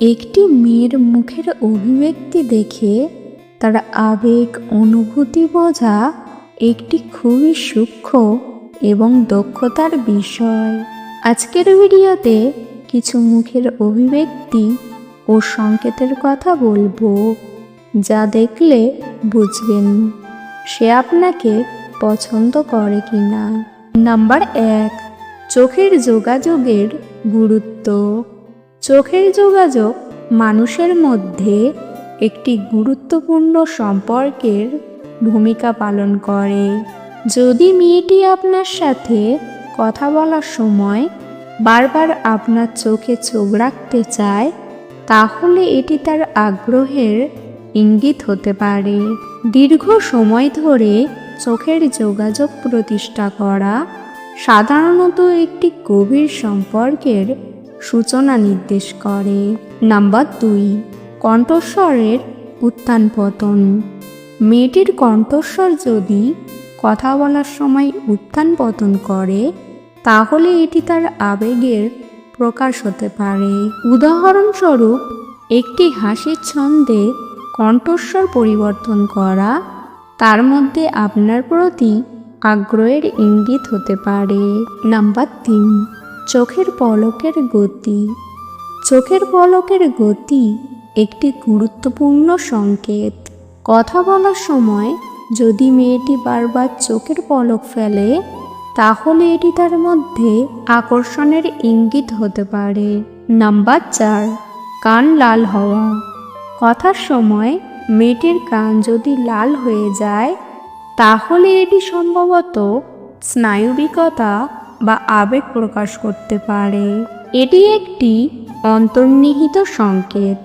একটি মেয়ের মুখের অভিব্যক্তি দেখে তার আবেগ অনুভূতি বোঝা একটি খুবই সূক্ষ্ম এবং দক্ষতার বিষয়। আজকের ভিডিওতে কিছু মুখের অভিব্যক্তি ও সংকেতের কথা বলব, যা দেখলে বুঝবেন সে আপনাকে পছন্দ করে কি না নাম্বার এক, চোখের যোগাযোগের গুরুত্ব। চোখের যোগাযোগ মানুষের মধ্যে একটি গুরুত্বপূর্ণ সম্পর্কের ভূমিকা পালন করে। যদি মেয়েটি আপনার সাথে কথা বলার সময় বারবার আপনার চোখে চোখ রাখতে চায়, তাহলে এটি তার আগ্রহের ইঙ্গিত হতে পারে। দীর্ঘ সময় ধরে চোখের যোগাযোগ প্রতিষ্ঠা করা সাধারণত একটি গভীর সম্পর্কের সূচনা নির্দেশ করে। নাম্বার দুই, কণ্ঠস্বরের উত্থান পতন। মেয়েটির কণ্ঠস্বর যদি কথা বলার সময় উত্থান পতন করে, তাহলে এটি তার আবেগের প্রকাশ হতে পারে। উদাহরণস্বরূপ, একটি হাসির ছন্দে কণ্ঠস্বর পরিবর্তন করা, তার মধ্যে আপনার প্রতি আগ্রহের ইঙ্গিত হতে পারে। নাম্বার তিন চোখের পলকের গতি। চোখের পলকের গতি একটি গুরুত্বপূর্ণ সংকেত। কথা বলার সময় যদি মেয়েটি বারবার চোখের পলক ফেলে, তাহলে এটি তার মধ্যে আকর্ষণের ইঙ্গিত হতে পারে। নাম্বার চার, কান লাল হওয়া। কথার সময় মেয়েটির কান যদি লাল হয়ে যায়, তাহলে এটি সম্ভবত স্নায়ুবিকতা বা আবেগ প্রকাশ করতে পারে। এটি একটি অন্তর্নিহিত সংকেত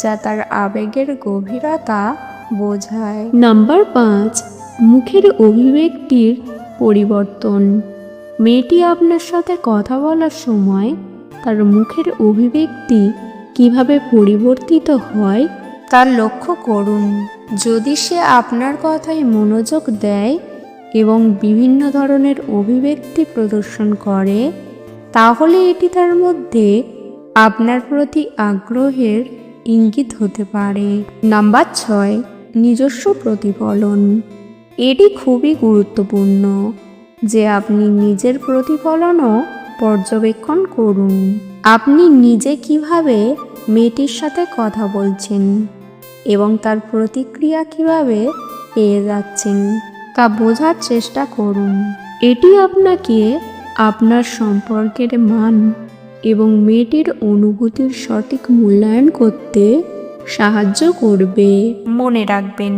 যা তার আবেগের গভীরতা বোঝায়। নাম্বার পাঁচ মুখের অভিব্যক্তির পরিবর্তন। মেয়েটি আপনার সাথে কথা বলার সময় তার মুখের অভিব্যক্তি কীভাবে পরিবর্তিত হয় তার লক্ষ্য করুন। যদি সে আপনার কথায় মনোযোগ দেয় এবং বিভিন্ন ধরনের অভিব্যক্তি প্রদর্শন করে, তাহলে এটি তার মধ্যে আপনার প্রতি আগ্রহের ইঙ্গিত হতে পারে। নাম্বার ছয়, নিজস্ব প্রতিফলন। এটি খুবই গুরুত্বপূর্ণ যে আপনি নিজের প্রতিফলনও পর্যবেক্ষণ করুন। আপনি নিজে কীভাবে মেয়েটির সাথে কথা বলছেন এবং তার প্রতিক্রিয়া কীভাবে পেয়ে যাচ্ছেন? তা বোঝার চেষ্টা করুন। এটি আপনাকে আপনার সম্পর্কের মান এবং মেয়েটির অনুভূতির সঠিক মূল্যায়ন করতে সাহায্য করবে। মনে রাখবেন,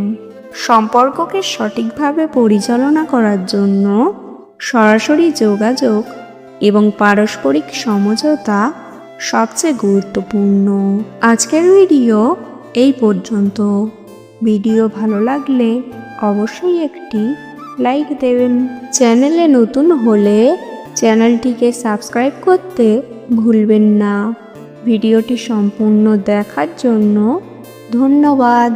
সম্পর্ককে সঠিকভাবে পরিচালনা করার জন্য সরাসরি যোগাযোগ এবং পারস্পরিক সমঝোতা সবচেয়ে গুরুত্বপূর্ণ। আজকের ভিডিও এই পর্যন্ত। ভিডিও ভালো লাগলে অবশ্যই একটি লাইক দেবেন। চ্যানেলে নতুন হলে চ্যানেলটিকে সাবস্ক্রাইব করতে ভুলবেন না। ভিডিওটি সম্পূর্ণ দেখার জন্য ধন্যবাদ।